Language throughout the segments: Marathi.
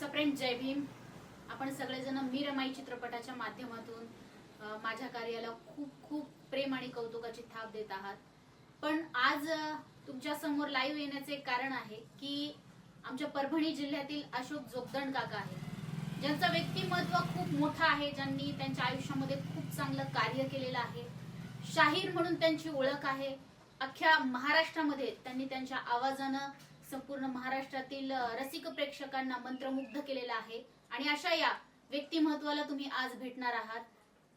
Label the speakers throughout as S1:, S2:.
S1: सप्रेम जय भीम. आपण सगळेजण मी रमाई चित्रपटाच्या माध्यमातून माझ्या कार्याला खूप खूप प्रेम आणि कौतुकाची थाप देत आहात. पण आज तुमच्यासमोर लाईव्ह येण्याचे एक कारण आहे की आमच्या परभणी जिल्ह्यातील अशोक जोगदंड काका आहे ज्यांचं व्यक्तिमत्व खूप मोठं आहे ज्यांनी त्यांच्या आयुष्यामध्ये खूप चांगलं कार्य केलेलं आहे. शाहीर म्हणून त्यांची ओळख आहे. अख्ख्या महाराष्ट्रामध्ये त्यांनी त्यांच्या आवाजानं संपूर्ण महाराष्ट्रातील रसिक प्रेक्षकांना मंत्रमुग्ध केलेलं आहे. आणि अशा या व्यक्तिमत्वाला तुम्ही आज भेटणार आहात.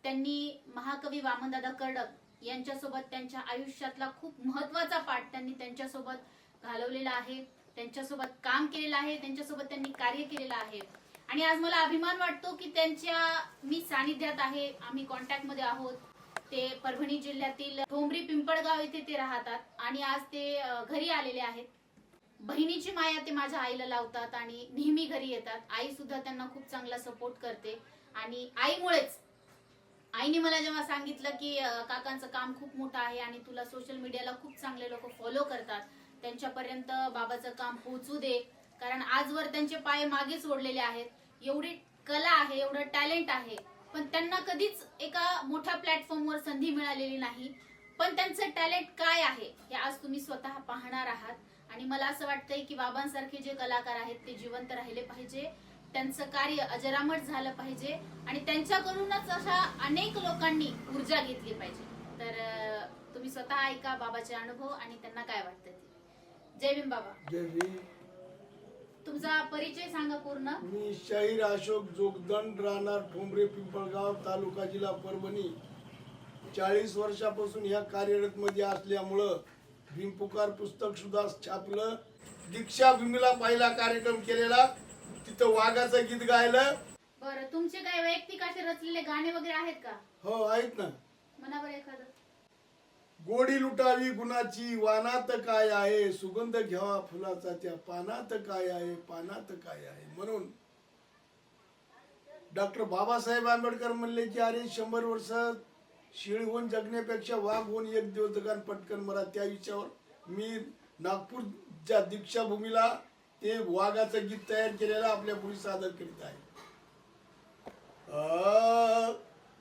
S1: त्यांनी महाकवी वामनदादा कर्डक यांच्यासोबत त्यांच्या आयुष्यातला खूप महत्त्वाचा पाठ त्यांनी त्यांच्यासोबत घालवलेला आहे. त्यांच्यासोबत काम केलेलं आहे. त्यांच्यासोबत त्यांनी कार्य केलेलं आहे. आणि आज मला अभिमान वाटतो की त्यांच्या मी सानिध्यात आहे. आम्ही कॉन्टॅक्टमध्ये आहोत. ते परभणी जिल्ह्यातील ठोंबरी पिंपळगाव येथे ते राहतात. आणि आज ते घरी आलेले आहेत. बहिणीची माया ते माझ्या आईला लावतात आणि नेहमी घरी येतात. आई सुद्धा त्यांना खूप चांगला सपोर्ट करते. आणि आईमुळेच आईने मला जेव्हा सांगितलं की काकांचं काम खूप मोठं आहे आणि तुला सोशल मीडियाला खूप चांगले लोक फॉलो करतात त्यांच्यापर्यंत बाबाचं काम पोहोचू दे. कारण आजवर त्यांचे पाय मागेच ओढलेले आहेत. एवढी कला आहे एवढं टॅलेंट आहे. पण त्यांना कधीच एका मोठ्या प्लॅटफॉर्मवर संधी मिळालेली नाही. पण त्यांचं टॅलेंट काय आहे हे आज तुम्ही स्वतः पाहणार आहात. आणि मला असं वाटतंय की बाबांसारखे जे कलाकार आहेत ते जिवंत राहिले पाहिजे. त्यांचं कार्य अजरामर झालं पाहिजे आणि त्यांच्याकडूनच अशा अनेक लोकांनी ऊर्जा घेतली पाहिजे. तर तुम्ही स्वतः ऐका बाबाचे अनुभव आणि त्यांना काय वाटतं ते. जय भीम बाबा.
S2: जय भीम.
S1: तुमचा परिचय सांगा पूर्ण.
S2: मी शाहीर अशोक जोगदंड राहणार ठोंबरे पिंपळगाव तालुका जिल्हा परभणी. चाळीस वर्षापासून ह्या कार्यरत मध्ये असल्यामुळं भीमपुकार पुस्तक सुद्धा छापलं. दीक्षा भूमीला पहिला कार्यक्रम केलेला. तिथं वाघाचं गीत गायलं.
S1: बरं तुमचे काय वैयक्तिक असे रचलेले गाणे वगैरे आहेत का?
S2: हो आहेत ना.
S1: म्हणा बरं एखादं.
S2: गोडी लुटावी गुणाची वानात काय आहे? सुगंध घ्यावा फुलाचा त्या पानात काय आहे? पानात काय आहे? म्हणून डॉक्टर बाबासाहेब आंबेडकर म्हणले की अरे शंभर वर्ष शिळ होऊन जगण्यापेक्षा वाघ होऊन एक दिवस जगान पटकन मरा. त्या विषयावर मी नागपूरच्या दीक्षाभूमीला ते वाघाचं गीत तयार केलेलं आपल्या पुढे सादर करीत आहे.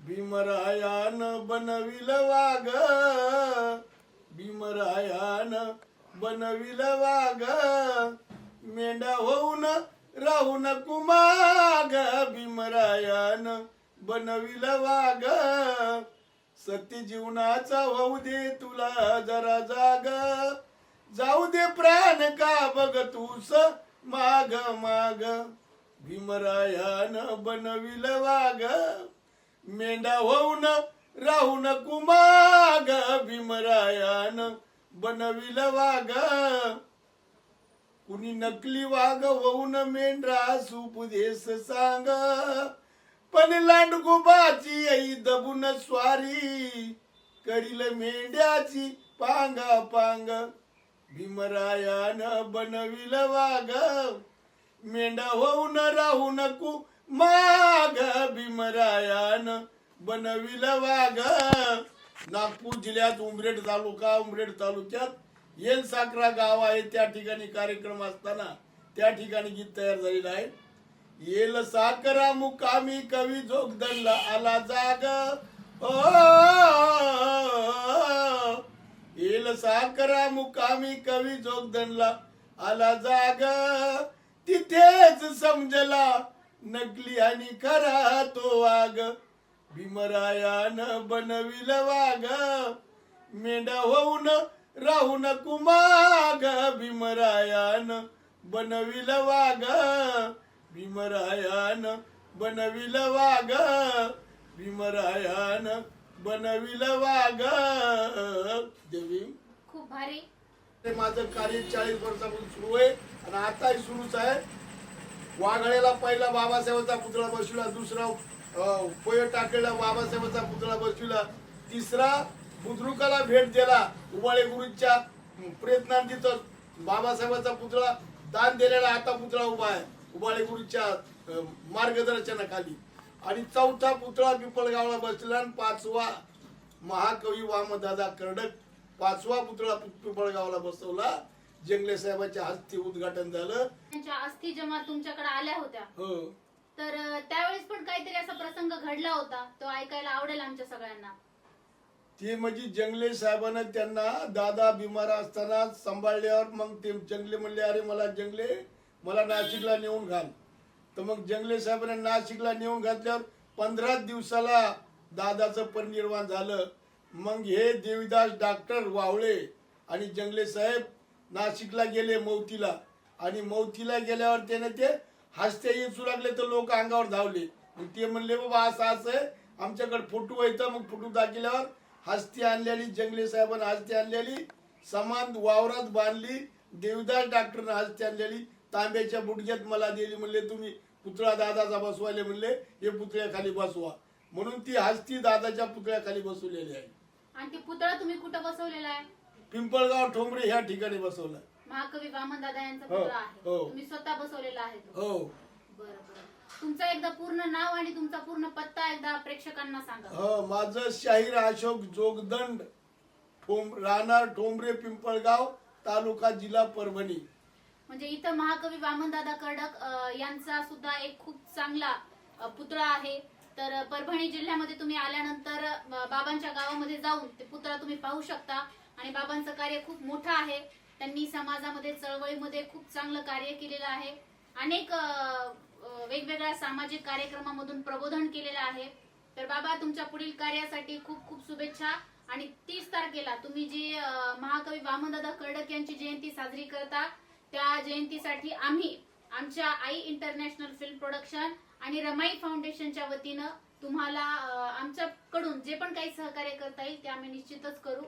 S2: भीमरायान बनविल वाघ. भीमरायान बनविल वाघ. मेंढा होऊन राहून कुमाग भीमरायान बनविल वाघ. सत्य जीवनाचा होऊ दे तुला जरा जाग. जाऊ दे प्राण का बघ तूस माग माग. भीमरायान बनविल वाग. मेंढा होऊन राहून कुमाग. भीमरायान बनविल वाग. कुणी नकली वाघ होऊन मेंढरा सुपदेश सांग. पण लांडगोबाची आई दबून स्वारी. करील मेंढ्याची पांगा पांग. भीमरायान बनविल वाग मेंढा होऊन राहू नको माग भीमरायान बनविल वाग नागपूर जिल्ह्यात उमरेड तालुका उमरेड तालुक्यात येल साकरा गाव आहे. त्या ठिकाणी कार्यक्रम असताना त्या ठिकाणी गीत तयार झालेलं आहे. येल साकरा मुकामी कवी जोगदंडला आला जाग. येल साकरा मुकामी कवी जोगदंडला आला जाग. तिथेच समजला नकली आणि खरा तो वाघ भीमरायान बनविल वाघ मेंढा होऊन राहून कुमाग. भीमरायान बनविल वाघ भीमरायान बनविल वाघ. भीमरायान बनविल वाघ. देवी
S1: खूप भारी.
S2: हे माझं कार्य चाळीस वर्षापासून सुरू आहे आणि आताही सुरूच आहे. वाघळ्याला पहिला बाबासाहेबांचा पुतळा बसविला दुसरा पोय टाकलेला बाबासाहेबांचा पुतळा बसविला तिसरा बुद्रुकाला भेट दिला उबाळे गुरुच्या प्रयत्नांनी तिथं बाबासाहेबांचा पुतळा दान दिलेला आता पुतळा उभा आहे. गुरुच्या मार्गदर्शनाखाली आणि चौथा पुतळा पिंपळगावला बसला आणि पाचवा महाकवी वामदादा कर्डक पाचवा पुतळा पिंपळगावला बसवला. जंगले साहेबांच्या हस्ते उद्घाटन झालं.
S1: त्यांच्या अस्थी जेव्हा तुमच्याकडे आल्या होत्या.
S2: हो.
S1: तर त्यावेळेस पण काहीतरी असा प्रसंग घडला होता. तो ऐकायला आवडेल आमच्या सगळ्यांना.
S2: ते म्हणजे जंगले साहेबांना त्यांना दादा बिमार असताना सांभाळल्यावर मग ते जंगले म्हणले अरे मला जंगले मला नाशिकला नेऊन घाल. तर मग जंगले साहेबांना नाशिकला नेऊन घातल्यावर पंधरा दिवसाला दादाचं परिनिर्वाण झालं. मग हे देवीदास डॉक्टर वावळे आणि जंगले साहेब नाशिकला गेले मौतीला. आणि मौतीला गेल्यावर त्याने ते हसते येऊ लागले तर लोक अंगावर धावले. मग ते म्हणले बाबा असं असं आहे. आमच्याकडे फोटो येतं मग फोटो दाखिल्यावर हस्ती आणलेली जंगले साहेबांना हस्ती आणलेली समान वावरात बांधली देवदास डॉक्टरनं हस्ती आणलेली. तांब्याच्या बुडग्यात मला दिली म्हणले तुम्ही पुतळा दादाचा बसवायले म्हणले हे पुतळ्याखाली बसवा. म्हणून ती हस्ती दादाच्या पुतळ्याखाली बसवलेली आहे.
S1: आणि ते पुतळा तुम्ही कुठं बसवलेला आहे?
S2: पिंपळगाव ठोंबरे ह्या ठिकाणी बसवलं
S1: महाकवी वामन दादा यांचा
S2: हो,
S1: पुतळा आहे.
S2: हो.
S1: तुम्ही स्वतः बसवलेला आहे तो.
S2: हो.
S1: बरं बरं. तुमचं एकदा पूर्ण नाव आणि तुमचा पूर्ण पत्ता एकदा प्रेक्षकांना सांगा.
S2: हो माझं शाहीर अशोक जोगदंड ठोंब राहणार ठोंबरे पिंपळगाव तालुका जिल्हा परभणी.
S1: म्हणजे इथं महाकवी वामनदादा कर्डक यांचा सुद्धा एक खूप चांगला पुतळा आहे. तर परभणी जिल्ह्यामध्ये तुम्ही आल्यानंतर बाबांच्या गावामध्ये जाऊन ते पुतळा तुम्ही पाहू शकता. आणि बाबांचं कार्य खूप मोठं आहे. त्यांनी समाजामध्ये चळवळीमध्ये खूप चांगलं कार्य केलेलं आहे. अनेक वेगवेगळ्या सामाजिक कार्यक्रमामधून प्रबोधन केलेलं आहे. तर बाबा तुमच्या पुढील कार्यासाठी खूप खूप शुभेच्छा. आणि तीस तारखेला तुम्ही जी महाकवी वामनदादा कर्डक यांची जयंती साजरी करता त्या जयंतीसाठी आम्ही आमच्या आई इंटरनॅशनल फिल्म प्रोडक्शन आणि रमाई फाउंडेशनच्या वतीनं तुम्हाला आमच्याकडून जे पण काही सहकार्य करता येईल ते आम्ही निश्चितच करू.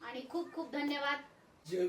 S1: आणि खूप खूप धन्यवाद.
S2: जय